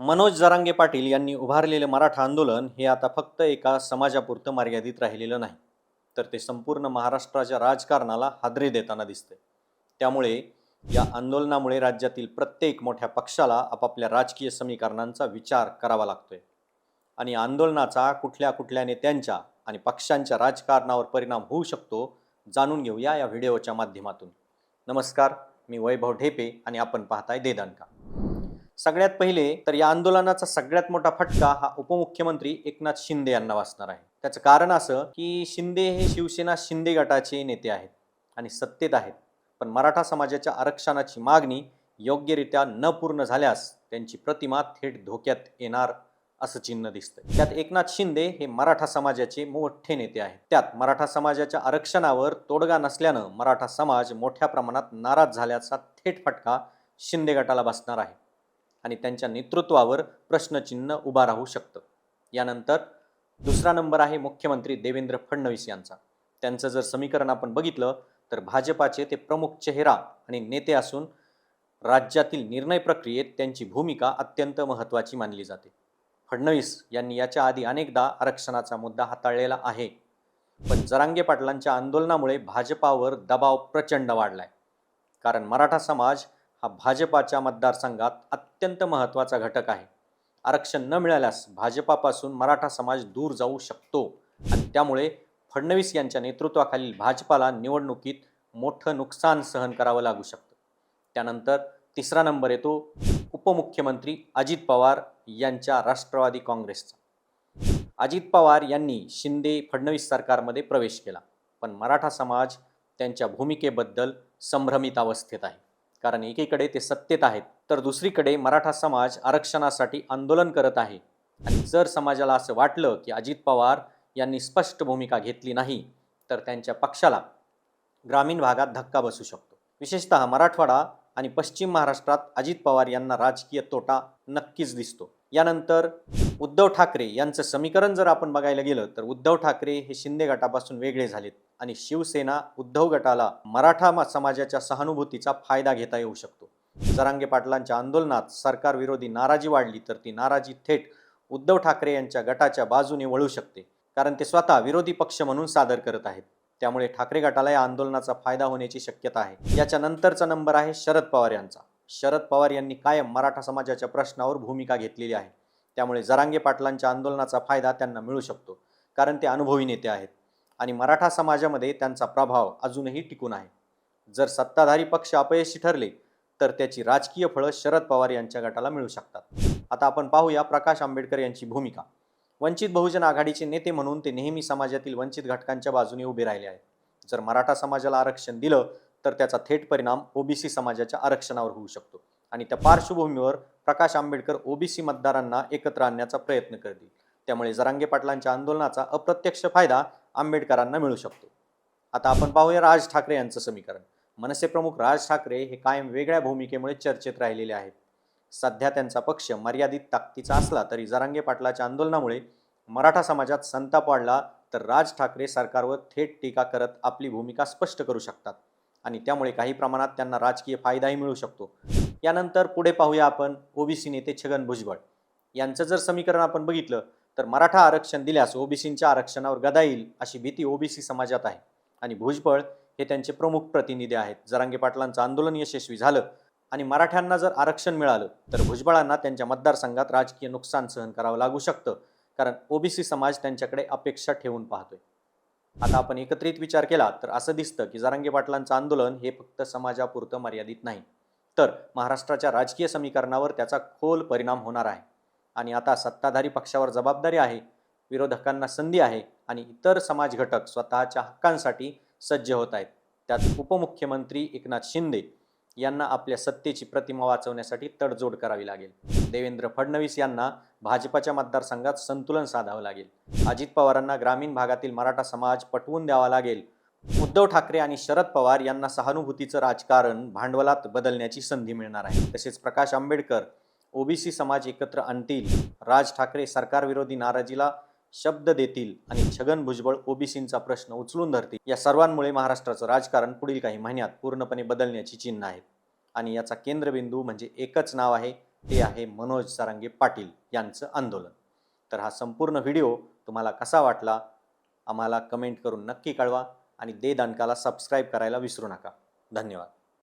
मनोज जरांगे पाटील यांनी उभारलेले मराठा आंदोलन हे आता फक्त एका समाजापुरतं मर्यादित राहिलेलं नाही तर ते संपूर्ण महाराष्ट्राच्या राजकारणाला हादरे देताना दिसते. त्यामुळे या आंदोलनामुळे राज्यातील प्रत्येक मोठ्या पक्षाला आपापल्या राजकीय समीकरणांचा विचार करावा लागतोय. आणि आंदोलनाचा कुठल्या कुठल्या नेत्यांच्या आणि पक्षांच्या राजकारणावर परिणाम होऊ शकतो जाणून घेऊया या व्हिडिओच्या माध्यमातून. नमस्कार मी वैभव ढेपे आणि आपण पाहताय देदानका. सगळ्यात पहिले तर या आंदोलनाचा सगळ्यात मोठा फटका हा उपमुख्यमंत्री एकनाथ शिंदे यांना वाचणार आहे. त्याचं कारण असं की शिंदे हे शिवसेना शिंदे गटाचे नेते आहेत आणि सत्तेत आहेत. पण मराठा समाजाच्या आरक्षणाची मागणी योग्यरित्या न पूर्ण झाल्यास त्यांची प्रतिमा थेट धोक्यात येणार असं चिन्ह दिसतं त्यात एकनाथ शिंदे हे मराठा समाजाचे मोठे नेते आहेत. त्यात मराठा समाजाच्या आरक्षणावर तोडगा नसल्यानं मराठा समाज मोठ्या प्रमाणात नाराज झाल्याचा थेट फटका शिंदे गटाला बसणार आहे. आणि त्यांच्या नेतृत्वावर प्रश्नचिन्ह उभा राहू शकतं. यानंतर दुसरा नंबर आहे मुख्यमंत्री देवेंद्र फडणवीस यांचा. त्यांचं जर समीकरण आपण बघितलं तर भाजपाचे ते प्रमुख चेहरा आणि नेते असून राज्यातील निर्णय प्रक्रियेत त्यांची भूमिका अत्यंत महत्त्वाची मानली जाते. फडणवीस यांनी याच्या आधी अनेकदा आरक्षणाचा मुद्दा हाताळलेला आहे. पण जरांगे पाटलांच्या आंदोलनामुळे भाजपावर दबाव प्रचंड वाढलाय. कारण मराठा समाज हा भाजपाच्या मतदारसंघात अत्यंत महत्त्वाचा घटक आहे. आरक्षण न मिळाल्यास भाजपापासून मराठा समाज दूर जाऊ शकतो आणि त्यामुळे फडणवीस यांच्या नेतृत्वाखालील भाजपाला निवडणुकीत मोठं नुकसान सहन करावं लागू शकतं. त्यानंतर तिसरा नंबर येतो उपमुख्यमंत्री अजित पवार यांच्या राष्ट्रवादी काँग्रेसचा. अजित पवार यांनी शिंदे फडणवीस सरकारमध्ये प्रवेश केला पण मराठा समाज त्यांच्या भूमिकेबद्दल संभ्रमित अवस्थेत आहे. कारण एकीकडे ते सत्तेत आहेत तर दुसरीकडे मराठा समाज आरक्षणासाठी आंदोलन करत आहे. आणि जर समाजाला असं वाटलं की अजित पवार यांनी स्पष्ट भूमिका घेतली नाही तर त्यांच्या पक्षाला ग्रामीण भागात धक्का बसू शकतो. विशेषतः मराठवाडा आणि पश्चिम महाराष्ट्रात अजित पवार यांना राजकीय तोटा नक्कीच दिसतो. यानंतर उद्धव ठाकरे यांचं समीकरण जर आपण बघायला गेलं तर उद्धव ठाकरे हे शिंदे गटापासून वेगळे झालेत आणि शिवसेना उद्धव गटाला मराठा मा- समाजाच्या सहानुभूतीचा फायदा घेता येऊ शकतो. जरांगे पाटलांच्या आंदोलनात सरकारविरोधी नाराजी वाढली तर ती नाराजी थेट उद्धव ठाकरे यांच्या गटाच्या बाजूने वळू शकते. कारण ते स्वतः विरोधी पक्ष म्हणून सादर करत आहेत. त्यामुळे ठाकरे गटाला या आंदोलनाचा फायदा होण्याची शक्यता आहे. याच्या नंतरचा नंबर आहे शरद पवार यांचा. शरद पवार यांनी कायम मराठा समाजाच्या प्रश्नावर भूमिका घेतलेली आहे. त्यामुळे जरांगे पाटलांच्या आंदोलनाचा फायदा त्यांना मिळू शकतो कारण ते अनुभवी नेते आहेत. आणि मराठा समाजामध्ये त्यांचा प्रभाव अजूनही टिकून आहे. जर सत्ताधारी पक्ष अपयशी ठरले तर त्याची राजकीय फळं शरद पवार यांच्या गटाला मिळू शकतात. आता आपण पाहूया प्रकाश आंबेडकर यांची भूमिका. वंचित बहुजन आघाडीचे नेते म्हणून ते नेहमी समाजातील वंचित घटकांच्या बाजूने उभे राहिले आहेत. जर मराठा समाजाला आरक्षण दिलं तर त्याचा थेट परिणाम ओबीसी समाजाच्या आरक्षणावर होऊ शकतो. आणि त्या पार्श्वभूमीवर प्रकाश आंबेडकर ओबीसी मतदारांना एकत्र आणण्याचा प्रयत्न करतील. त्यामुळे जरांगे पाटलांच्या आंदोलनाचा अप्रत्यक्ष फायदा आंबेडकरांना मिळू शकतो. आता आपण पाहूया राज ठाकरे यांचं समीकरण. मनसे प्रमुख राज ठाकरे हे कायम वेगळ्या भूमिकेमुळे चर्चेत राहिलेले आहेत. सध्या त्यांचा पक्ष मर्यादित ताकदीचा असला तरी जरांगे पाटलाच्या आंदोलनामुळे मराठा समाजात संताप वाढला तर राज ठाकरे सरकारवर थेट टीका करत आपली भूमिका स्पष्ट करू शकतात. आणि त्यामुळे काही प्रमाणात त्यांना राजकीय फायदाही मिळू शकतो. यानंतर पुढे पाहूया आपण ओबीसी नेते छगन भुजबळ. यांचं जर समीकरण आपण बघितलं तर मराठा आरक्षण दिल्यास ओबीसींच्या आरक्षणावर गदा येईल अशी भीती ओबीसी समाजात आहे. आणि भुजबळ हे त्यांचे प्रमुख प्रतिनिधी आहेत. जरांगे पाटलांचं आंदोलन यशस्वी झालं आणि मराठ्यांना जर आरक्षण मिळालं तर भुजबळांना त्यांच्या मतदारसंघात राजकीय नुकसान सहन करावं लागू शकतं. कारण ओबीसी समाज त्यांच्याकडे अपेक्षा ठेवून पाहतोय. आता आपण एकत्रित विचार केला तर असं दिसतं की जरांगे पाटलांचं आंदोलन हे फक्त समाजापुरतं मर्यादित नाही. तर महाराष्ट्राच्या राजकीय समीकरणावर त्याचा खोल परिणाम होणार आहे. आणि आता सत्ताधारी पक्षावर जबाबदारी आहे विरोधकांना संधी आहे आणि इतर समाज घटक स्वतःच्या हक्कांसाठी सज्ज होत आहेत. त्यात उपमुख्यमंत्री एकनाथ शिंदे यांना आपल्या सत्तेची प्रतिमा वाचवण्यासाठी तडजोड करावी लागेल. देवेंद्र फडणवीस यांना भाजपाच्या मतदारसंघात संतुलन साधावं लागेल. अजित पवारांना ग्रामीण भागातील मराठा समाज पटवून द्यावा लागेल. उद्धव ठाकरे आणि शरद पवार यांना सहानुभूतीचं राजकारण भांडवलात बदलण्याची संधी मिळणार आहे. तसेच प्रकाश आंबेडकर ओबीसी समाज एकत्र आणतील राज ठाकरे सरकारविरोधी नाराजीला शब्द देतील आणि छगन भुजबळ ओबीसींचा प्रश्न उचलून धरतील या सर्वांमुळे महाराष्ट्राचं राजकारण पुढील काही महिन्यात पूर्णपणे बदलण्याची चिन्ह आहेत आणि याचा केंद्रबिंदू म्हणजे एकच नाव आहे ते आहे मनोज सारंगे पाटील यांचं आंदोलन. तर हा संपूर्ण व्हिडिओ तुम्हाला कसा वाटला? आम्हाला कमेंट करून नक्की कळवा. आणि दे दणकाला सबस्क्राईब करायला विसरू नका. धन्यवाद.